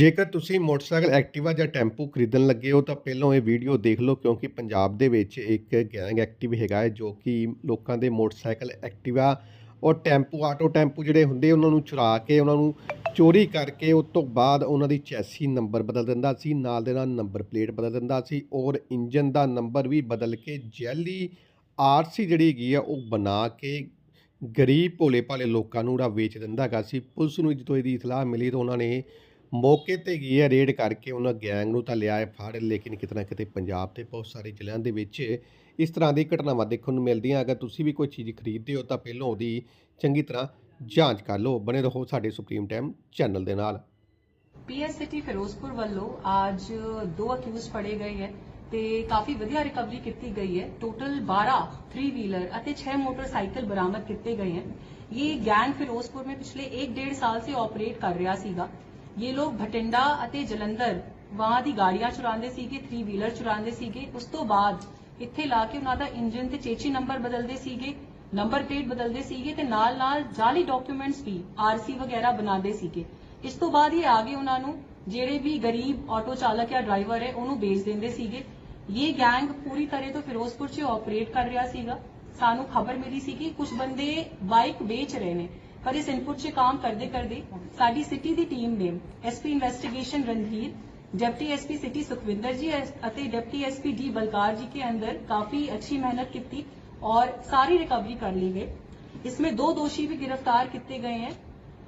ਜੇਕਰ ਤੁਸੀਂ motorcycle Activa ਜਾਂ ਟੈਂਪੂ ਖਰੀਦਣ ਲੱਗੇ ਹੋ, ਤਾਂ ਪਹਿਲਾਂ ਇਹ ਵੀਡੀਓ ਦੇਖ ਲਓ, ਕਿਉਂਕਿ ਪੰਜਾਬ ਦੇ ਵਿੱਚ ਇੱਕ ਗੈਂਗ ਐਕਟਿਵ ਹੈਗਾ ਹੈ, ਜੋ ਕਿ ਲੋਕਾਂ ਦੇ ਮੋਟਰਸਾਈਕਲ ਐਕਟਿਵਾ ਔਰ ਟੈਂਪੂ, ਆਟੋ ਟੈਂਪੂ ਜਿਹੜੇ ਹੁੰਦੇ, ਉਹਨਾਂ ਨੂੰ ਚੁਰਾ ਕੇ, ਉਹਨਾਂ ਨੂੰ ਚੋਰੀ ਕਰਕੇ ਉਸ ਤੋਂ ਬਾਅਦ ਉਹਨਾਂ ਦੀ ਚੈਸੀ ਨੰਬਰ ਬਦਲ ਦਿੰਦਾ ਸੀ, ਨਾਲ ਦੇ ਨਾਲ ਨੰਬਰ ਪਲੇਟ ਬਦਲ ਦਿੰਦਾ ਸੀ ਔਰ ਇੰਜਨ ਦਾ ਨੰਬਰ ਵੀ ਬਦਲ ਕੇ ਜੈਲੀ ਆਰਸੀ ਜਿਹੜੀ ਹੈਗੀ ਆ, ਉਹ ਬਣਾ ਕੇ ਗਰੀਬ ਭੋਲੇ ਭਾਲੇ ਲੋਕਾਂ ਨੂੰ ਜਿਹੜਾ ਵੇਚ ਦਿੰਦਾ ਹੈਗਾ ਸੀ। ਪੁਲਿਸ ਨੂੰ ਜਦੋਂ ਇਹਦੀ ਇਤਲਾਹ ਮਿਲੀ, ਤਾਂ ਉਹਨਾਂ ਨੇ ਮੌਕੇ ਤੇ ਗਈ ਹੈ, ਰੇਡ ਕਰਕੇ ਉਹਨਾਂ ਗੈਂਗ ਨੂੰ ਤਾਂ ਲਿਆ ਹੈ ਫੜ, ਲੇਕਿਨ ਕਿਤਨਾ ਕਿਤੇ ਪੰਜਾਬ ਤੇ ਬਹੁਤ ਸਾਰੇ ਜ਼ਿਲ੍ਹਿਆਂ ਦੇ ਵਿੱਚ ਇਸ ਤਰ੍ਹਾਂ ਦੀ ਘਟਨਾਵਾਂ ਦੇਖਣ ਨੂੰ ਮਿਲਦੀਆਂ। ਅਗਰ ਤੁਸੀਂ ਵੀ ਕੋਈ ਚੀਜ਼ ਖਰੀਦਦੇ ਹੋ ਤਾਂ ਪਹਿਲਾਂ ਉਹਦੀ ਚੰਗੀ ਤਰ੍ਹਾਂ ਜਾਂਚ ਕਰ ਲਓ। ਬਣੇ ਰਹੋ ਸਾਡੇ ਸੁਪਰੀਮ ਟਾਈਮ ਚੈਨਲ ਦੇ ਨਾਲ। ਪੀਐਸ ਸਿਟੀ ਫਿਰੋਜ਼ਪੁਰ ਵੱਲੋਂ ਅੱਜ ਦੋ ਅਕਿਊਜ਼ ਫੜੇ ਗਏ ਹੈ ਤੇ ਕਾਫੀ ਵਧੀਆ ਰਿਕਵਰੀ ਕੀਤੀ ਗਈ ਹੈ। ਟੋਟਲ 12 3 ਵੀਲਰ ਅਤੇ 6 ਮੋਟਰਸਾਈਕਲ ਬਰਾਮਦ ਕੀਤੇ ਗਏ ਹਨ ਇਹ ਗੈਂਗ ਫਿਰੋਜ਼ਪੁਰ ਮੇ ਪਿਛਲੇ 1.5 ਸਾਲ ਸੇ ਆਪਰੇਟ ਕਰ ਰਿਹਾ ਸੀਗਾ। ਇਹ ਲੋਕ ਭਟਿੰਡਾ ਅਤੇ ਜਲੰਧਰ ਵਹਾਂ ਦੀ ਗਾੜੀਆਂ ਚੁਰਾਉਂਦੇ ਸੀਗੇ 3 ਵੀਲਰ ਚੁਰਾਉਂਦੇ ਸੀਗੇ ਉਸ ਤੋਂ ਬਾਅਦ ਇੱਥੇ ਲਾ ਕੇ ਉਹਨਾਂ ਦਾ ਇੰਜਨ ਤੇ ਚੇਚੀ ਨੰਬਰ ਬਦਲਦੇ ਸੀਗੇ ਨੰਬਰ ਪਲੇਟ ਬਦਲਦੇ ਸੀਗੇ ਤੇ ਨਾਲ ਨਾਲ ਜਾਲੀ ਡਾਕੂਮੈਂਟਸ ਵੀ ਆਰਸੀ ਵਗੈਰਾ ਬਣਾਉਂਦੇ ਸੀਗੇ ਇਸ ਤੋਂ ਬਾਅਦ ਇਹ ਆਗੇ ਉਹਨਾਂ ਨੂੰ ਜਿਹੜੇ ਵੀ ਗਰੀਬ ਆਟੋ ਚਾਲਕ ਜਾਂ ਡਰਾਈਵਰ ਹੈ ਉਹਨੂੰ ਵੇਚ ਦਿੰਦੇ ਸੀਗੇ ਇਹ ਗੈਂਗ ਪੂਰੀ ਤਰ੍ਹਾਂ ਤੋਂ ਫਿਰੋਜ਼ਪੁਰ 'ਚ ਆਪਰੇਟ ਕਰ ਰਿਹਾ ਸੀਗਾ ਸਾਨੂੰ ਖਬਰ ਮਿਲੀ ਸੀ ਕਿ ਕੁਝ ਬੰਦੇ ਬਾਈਕ ਵੇਚ ਰਹੇ ਨੇ ਪਰ ਇਸ ਇਨਪੁਟ 'ਚ ਕੰਮ ਕਰਦੇ ਕਰਦੇ ਸਾਡੀ ਸਿਟੀ ਦੀ ਟੀਮ ਨੇ SP investigation Randhir deputy SP city Sukhwinder ji ਅਤੇ deputy SP D Balkar ji के अंदर काफी अच्छी मेहनत की और सारी रिकवरी कर ली गई इसमें दो दोषी भी गिरफ्तार किए गए हैं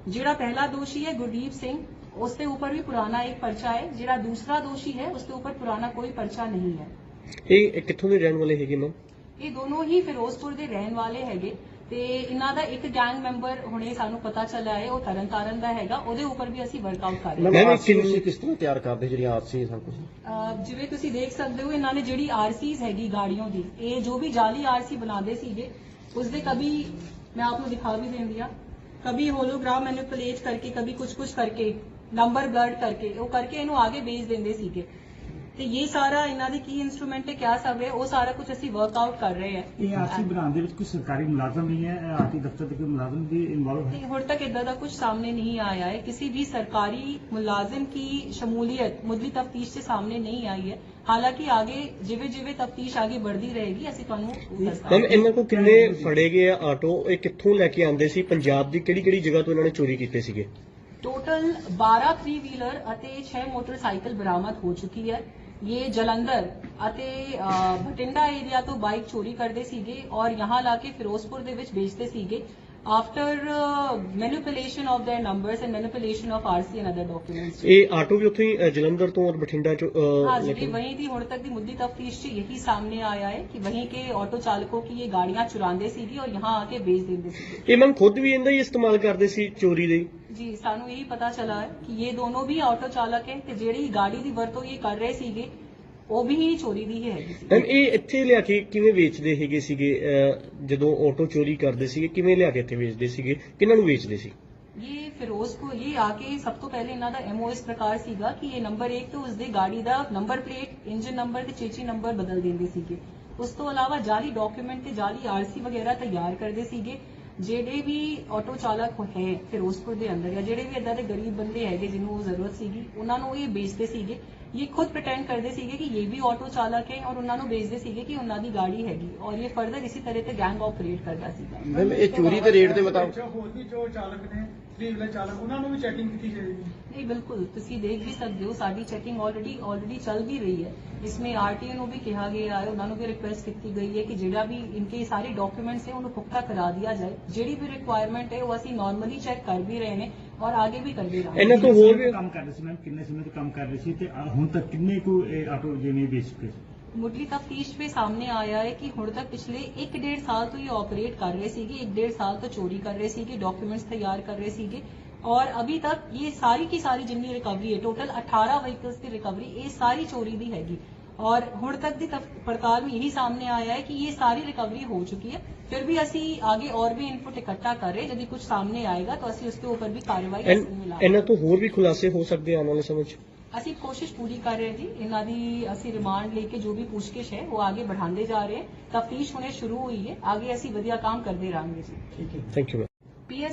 ਜਿਹੜਾ ਪਹਿਲਾ ਦੋਸ਼ੀ ਹੈ ਗੁਰਦੀਪ ਸਿੰਘ ਉਸ ਦੇ ਉੱਪਰ ਵੀ ਪੁਰਾਣਾ ਇੱਕ ਪਰਚਾ ਹੈ ਜਿਹੜਾ ਦੂਸਰਾ ਦੋਸ਼ੀ ਹੈ ਉਸ ਦੇ ਉੱਪਰ ਪੁਰਾਣਾ ਕੋਈ ਪਰਚਾ ਨਹੀਂ ਹੈ ਇਹ ਕਿੱਥੋਂ ਦੇ ਰਹਿਣ ਵਾਲੇ ਹੈਗੇ ਮੈਮ ਇਹ ਦੋਨੋਂ ਹੀ ਫਿਰੋਜ਼ਪੁਰ ਦੇ ਰਹਿਣ ਵਾਲੇ ਹੈਗੇ ਤੇ ਇਹਨਾਂ ਦਾ ਇੱਕ ਗੈਂਗ ਮੈਂਬਰ ਹੁਣੇ ਸਾਨੂੰ ਪਤਾ ਚੱਲਿਆ ਹੈ ਉਹ ਤਰਨਤਾਰਨ ਦਾ ਹੈਗਾ ਉਹਦੇ ਉੱਪਰ ਵੀ ਅਸੀਂ ਵਰਕਆਊਟ ਕਰ ਰਹੇ ਹਾਂ। ਮੈਮ ਆਰਸੀ ਤੁਸੀਂ ਕਿਸ ਤਰ੍ਹਾਂ ਤਿਆਰ ਕਰਦੇ ਜਿਹੜੀਆਂ ਆਰਸੀ ਸਭ ਕੁਝ ਜਿਵੇਂ ਤੁਸੀਂ ਦੇਖ ਸਕਦੇ ਹੋ ਇਹਨਾਂ ਨੇ ਜਿਹੜੀ ਆਰਸੀਜ਼ ਹੈਗੀ ਗਾੜੀਆਂ ਦੀ ਇਹ ਜੋ ਵੀ ਜਾਲੀ ਆਰਸੀ ਬਣਾਦੇ ਸੀਗੇ ਉਸ ਦੇ ਕभी ਮੈਂ ਆਪ ਨੂੰ ਦਿਖਾ ਵੀ ਦਿੰਦੀ ਆ ਕभी ਹੋਲੋਗ੍ਰਾਮ ਮੈਨੂਪਲੇਟ ਕਰਕੇ ਕभी ਕੁਝ ਕੁਝ ਕਰਕੇ ਨੰਬਰ ਬਲਰਡ ਕਰਕੇ ਉਹ ਕਰਕੇ ਇਹਨੂੰ ਆਗੇ ਵੇਚ ਦਿੰਦੇ ਸੀਗੇ। ਤੇ ਇਹ ਸਾਰਾ ਇਹਨਾਂ ਦੇ ਕੀ ਇਨਸਟਰੂਮੈਂਟ ਹੈ ਕਿਆ ਸਭ ਹੈ ਉਹ ਸਾਰਾ ਕੁਝ ਅਸੀਂ ਵਰਕ ਆਊਟ ਕਰ ਰਹੇ ਹਾਂ। ਇਹ ਆਰਸੀ ਬਣਾਉਣ ਦੇ ਵਿੱਚ ਕੋਈ ਸਰਕਾਰੀ ਮੁਲਾਜ਼ਮ ਨਹੀਂ ਹੈ ਆਰਟੀ ਦਫ਼ਤਰ ਦੇ ਕੋਈ ਮੁਲਾਜ਼ਮ ਵੀ ਇਨਵੋਲਵ ਹੈ? ਹੁਣ ਤੱਕ ਇਦਾਂ ਦਾ ਕੁਝ ਸਾਹਮਣੇ ਨਹੀਂ ਆਇਆ ਹੈ। ਕਿਸੇ ਵੀ ਸਰਕਾਰੀ ਮੁਲਾਜ਼ਮ ਕੀ ਸ਼ਮੂਲੀਅਤ ਮੁੱਢਲੀ ਤਫਤੀਸ਼ ਦੇ ਸਾਹਮਣੇ ਨਹੀਂ ਆਈ ਹੈ। ਹਾਲਾਂਕਿ ਆਗੇ ਜਿਵੇਂ ਜਿਵੇਂ ਤਫਤੀਸ਼ ਆਗੇ ਵੱਧਦੀ ਰਹੇਗੀ ਅਸੀਂ ਤੁਹਾਨੂੰ ਦੱਸਾਂਗੇ ਇਹਨਾਂ ਕੋ ਕਿੰਨੇ ਫੜੇ ਗਏ ਆ ਆਟੋ? ਇਹ ਕਿੱਥੋਂ ਲੈ ਕੇ ਆਉਂਦੇ ਸੀ? ਪੰਜਾਬ ਦੀ ਕਿਹੜੀ ਕਿਹੜੀ ਜਗ੍ਹਾ ਤੋਂ ਇਹਨਾਂ ਨੇ ਚੋਰੀ ਕੀਤੇ ਸੀਗੇ? ਟੋਟਲ 12 3 ਵੀਲਰ ਅਤੇ 6 ਮੋਟਰਸਾਈਕਲ ਬਰਾਮਦ ਹੋ ਚੁੱਕੀ ਹੈ। ਇਹ ਜਲੰਧਰ ਅਤੇ ਅ, ਬਠਿੰਡਾ ਏਰੀਆ ਤੋਂ ਬਾਈਕ ਚੋਰੀ ਕਰਦੇ ਸੀਗੇ ਔਰ ਯਹਾਂ ਲਾ ਕੇ ਫਿਰੋਜ਼ਪੁਰ ਦੇ ਵਿੱਚ ਵੇਚਦੇ ਸੀਗੇ after manipulation of their numbers and manipulation of RC and other documents ਇਹ ਆਟੋ ਵੀ ਉੱਥੋਂ ਹੀ ਅ, ਜਲੰਧਰ ਤੋਂ ਔਰ ਬਠਿੰਡਾ ਚੋਂ ਅ, हाँ ਲੈ जी ਕੇ वहीं थी होने तक की मुद्दी तफ्तीश से यही सामने आया है कि वहीं के ऑटो चालकों की ये गाड़ियां चुरांदे सीगी और यहाँ आके बेच देंगे सीगे ਇਹ ਮੈਮ ਖੁਦ ਵੀ ਇਹਦਾ ਹੀ ਇਸਤੇਮਾਲ ਕਰਦੇ ਸੀ ਚੋਰੀ ਦੇ ਜੀ ਸਾਨੂੰ ਇਹੀ ਪਤਾ ਚਲਾ ਹੈ ਕਿ ਇਹ ਦੋਨੋਂ ਵੀ ਆਟੋ ਚਾਲਕ ਹੈ ਤੇ ਜਿਹੜੀ ਗਾੜੀ ਦੀ ਵਰਤੋਂ ਇਹ ਕਰ ਰਹੇ ਸੀਗੇ ਉਹ ਵੀ ਚੋਰੀ ਦੀ ਹੀ ਹੈਗੀ ਸੀ। ਇਹ ਇੱਥੇ ਲਿਆ ਕੇ ਕਿਵੇਂ ਵੇਚਦੇ ਹੈਗੇ ਸੀਗੇ? ਜਦੋਂ ਆਟੋ ਚੋਰੀ ਕਰਦੇ ਸੀਗੇ ਕਿਵੇਂ ਲਿਆ ਕੇ ਇੱਥੇ ਵੇਚਦੇ ਸੀਗੇ? ਕਿਹਨਾਂ ਨੂੰ ਵੇਚਦੇ ਸੀ? ਇਹ ਫਿਰੋਜ਼ਪੁਰ ਇਹ ਆ ਕੇ ਸਭ ਤੋਂ ਪਹਿਲੇ ਇਹਨਾਂ ਦਾ ਐਮਓ ਇਸ ਪ੍ਰਕਾਰ ਸੀਗਾ ਕਿ ਇਹ ਨੰਬਰ 1 ਤੇ ਉਸਦੇ ਗਾੜੀ ਦਾ ਨੰਬਰ ਪਲੇਟ ਇੰਜਨ ਨੰਬਰ ਤੇ ਚੇਚੀ ਨੰਬਰ ਬਦਲ ਦਿੰਦੇ ਸੀਗੇ। ਉਸ ਤੋਂ ਇਲਾਵਾ ਜਾਲੀ ਡਾਕੂਮੈਂਟ ਤੇ ਜਾਲੀ ਆਰਸੀ ਵਗੈਰਾ ਤਿਆਰ ਕਰਦੇ ਸੀਗੇ। ਜਿਹੜੇ ਵੀ ਆਟੋ ਚਾਲਕ ਹੈ ਫਿਰੋਜ਼ਪੁਰ ਦੇ ਅੰਦਰ ਜਾਂ ਜਿਹੜੇ ਵੀ ਇਦਾਂ ਦੇ ਗਰੀਬ ਬੰਦੇ ਹੈਗੇ ਜਿਹਨੂੰ ਉਹ ਜ਼ਰੂਰਤ ਸੀਗੀ ਉਹਨਾਂ ਨੂੰ ਇਹ ਵੇਚਦੇ ਸੀਗੇ ਇਹ ਖੁਦ ਪ੍ਰਟੈਂਡ ਕਰਦੇ ਸੀਗੇ ਕਿ ਇਹ ਵੀ ਆਟੋ ਚਾਲਕ ਹੈ ਔਰ ਉਹਨਾਂ ਨੂੰ ਵੇਚਦੇ ਸੀਗੇ ਕਿ ਉਹਨਾਂ ਦੀ ਗਾੜੀ ਹੈਗੀ ਔਰ ਇਹ ਫਰਦਰ ਇਸੇ ਤਰ੍ਹਾਂ ਤੇ ਗੈਂਗ ਆਪਰੇਟ ਕਰਦਾ ਸੀਗਾ। ਮੈਮ ਇਹ ਚੋਰੀ ਦੇ ਰੇਟ ਦੇ ਮੁਤਾਬਕ ਹੋਰ ਵੀ ਜੋ ਚਾਲਕ ਨੇ ਥ੍ਰੀ ਵੀਲਰ ਚਾਲਕ ਉਹਨਾਂ ਨੂੰ ਵੀ ਚੈਕਿੰਗ ਕੀਤੀ ਜਾਏਗੀ। ਨਹੀਂ ਬਿਲਕੁਲ। ਤੁਸੀਂ ਦੇਖ ਵੀ ਸਕਦੇ ਹੋ ਸਾਡੀ ਚੈਕਿੰਗ ਆਲਰੇਡੀ ਆਲਰੇਡੀ ਚੱਲ ਵੀ ਰਹੀ ਹੈ। ਇਸਮੇ ਆਰਟੀਓ ਨੂੰ ਵੀ ਕਿਹਾ ਗਿਆ ਹੈ ਉਹਨਾਂ ਨੂੰ ਵੀ ਰਿਕੁਐਸਟ ਕੀਤੀ ਗਈ ਹੈ ਕਿ ਜਿਹੜਾ ਵੀ ਇਨਕੇ ਸਾਰੇ ਡਾਕੂਮੈਂਟਸ ਹੈ ਉਹਨੂੰ ਪੁਖਤਾ ਕਰਾ ਦਿਆ ਜਾਏ। ਜਿਹੜੀ ਵੀ ਰਿਕੁਆਇਰਮੈਂਟ ਹੈ ਉਹ ਅਸੀਂ ਨਾਰਮਲੀ ਚੈੱਕ ਕਰ ਵੀ ਰਹੇ ਨੇ ਔਰ ਆਗੇ ਵੀ ਕਰਦੇ ਰਹਾਂਗੇ। ਇਹਨਾਂ ਤੋਂ ਹੋਰ ਵੀ ਕੰਮ ਕਰ ਰਹੇ ਸੀ ਮੈਮ ਕਿੰਨੇ ਸਮੇਂ ਤੋਂ ਕੰਮ ਕਰ ਰਹੇ ਸੀ ਤੇ ਹੁਣ ਤੱਕ ਕਿੰਨੇ ਕੁ ਇਹ ਆਟੋ ਜਿਵੇਂ ਵੇਚ ਚੁੱਕੇ ਸੀ ਮੁੱਢਲੀ ਤਫਤੀਸ਼ ਵਿੱਚ ਸਾਹਮਣੇ ਆਇਆ ਹੈ ਕਿ ਹੁਣ ਤੱਕ ਪਿਛਲੇ 1.5 ਸਾਲ ਤੋਂ ਇਹ ਆਪਰੇਟ ਕਰ ਰਹੇ ਸੀਗੇ 1.5 ਸਾਲ ਤੋਂ ਚੋਰੀ ਕਰ ਰਹੇ ਸੀਗੇ ਡਾਕੂਮੈਂਟਸ ਤਿਆਰ ਕਰ ਰਹੇ ਸੀਗੇ और अभी तक ये सारी की सारी जितनी रिकवरी है टोटल 18 व्हीकल्स की रिकवरी ये सारी चोरी दी हैगी और ਹੁਣ ਤੱਕ ਦੀ ਤਫ- ਪੜਤਾਲ में यही सामने आया है कि ये सारी रिकवरी हो चुकी है फिर भी ਅਸੀਂ आगे और भी इनपुट इकट्ठा कर रहे यदि कुछ सामने आएगा तो ਅਸੀਂ उसके ऊपर भी कार्रवाई ਇਨ- ਅਸਲ ਮਿਲਾ ਇਹਨਾਂ ਤੋਂ ਹੋਰ ਵੀ ਖੁਲਾਸੇ ਹੋ ਸਕਦੇ ਆਉਣ ਵਾਲੇ ਸਮੇਂ 'ਚ ਅਸੀਂ ਕੋਸ਼ਿਸ਼ ਪੂਰੀ ਕਰ ਰਹੇ ਜੀ। ਇਹਨਾਂ ਦੀ ਅਸੀਂ ਰਿਮਾਂਡ ਲੈ ਕੇ ਜੋ ਵੀ ਪੁੱਛਗਿਛ ਹੈ ਉਹ ਆਗੇ ਵਧਾਉਂਦੇ ਜਾ ਰਹੇ। ਤਫਤੀਸ਼ ਹੁਣੇ ਸ਼ੁਰੂ ਹੋਈ ਹੈ। ਆਗੇ ਅਸੀਂ ਵਧੀਆ ਕੰਮ ਕਰਦੇ ਰਹਾਂਗੇ ਜੀ। ਠੀਕ ਹੈ ਥੈਂਕ ਯੂ ਪੀਐਸ